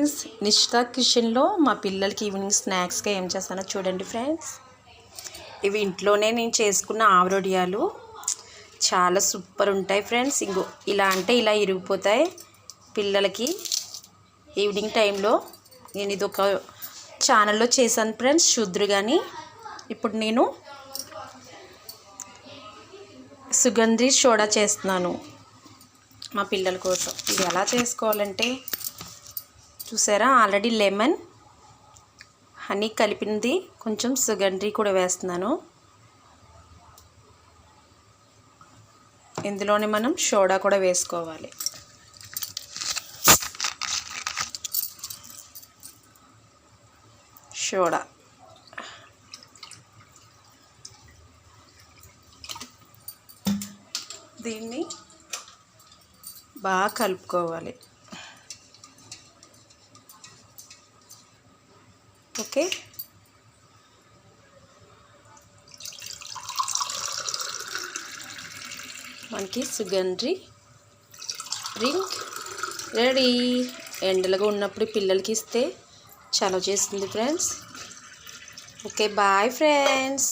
Friends నిష్ఠా కిచెన్లో మా పిల్లలకి ఈవినింగ్ స్నాక్స్గా ఏం చేస్తానో చూడండి ఫ్రెండ్స్. ఇవి ఇంట్లోనే నేను చేసుకున్న ఆవరొడియాలు. చాలా సూపర్ ఉంటాయి ఫ్రెండ్స్. ఇంకో ఇలా అంటే ఇలా ఇరిగిపోతాయి పిల్లలకి. ఈవినింగ్ టైంలో నేను ఇది ఒక ఛానల్లో చేశాను ఫ్రెండ్స్ చూద్దరు కానీ ఇప్పుడు నేను సుగంధి సోడా చేస్తున్నాను మా పిల్లల కోసం. ఇది ఎలా చేసుకోవాలంటే చూసారా? ఆల్రెడీ లెమన్ హనీ కలిపింది కొంచెం సుగండ్రీ కూడా వేస్తున్నాను. ఇందులోనే మనం సోడా కూడా వేసుకోవాలి. సోడా. దీన్ని బాగా కలుపుకోవాలి. ఓకే. మనకి సుగంధి రింగ్ రెడీ. ఎండలుగా ఉన్నప్పుడు పిల్లలకి ఇస్తే చలవ చేస్తుంది ఫ్రెండ్స్. Okay bye friends.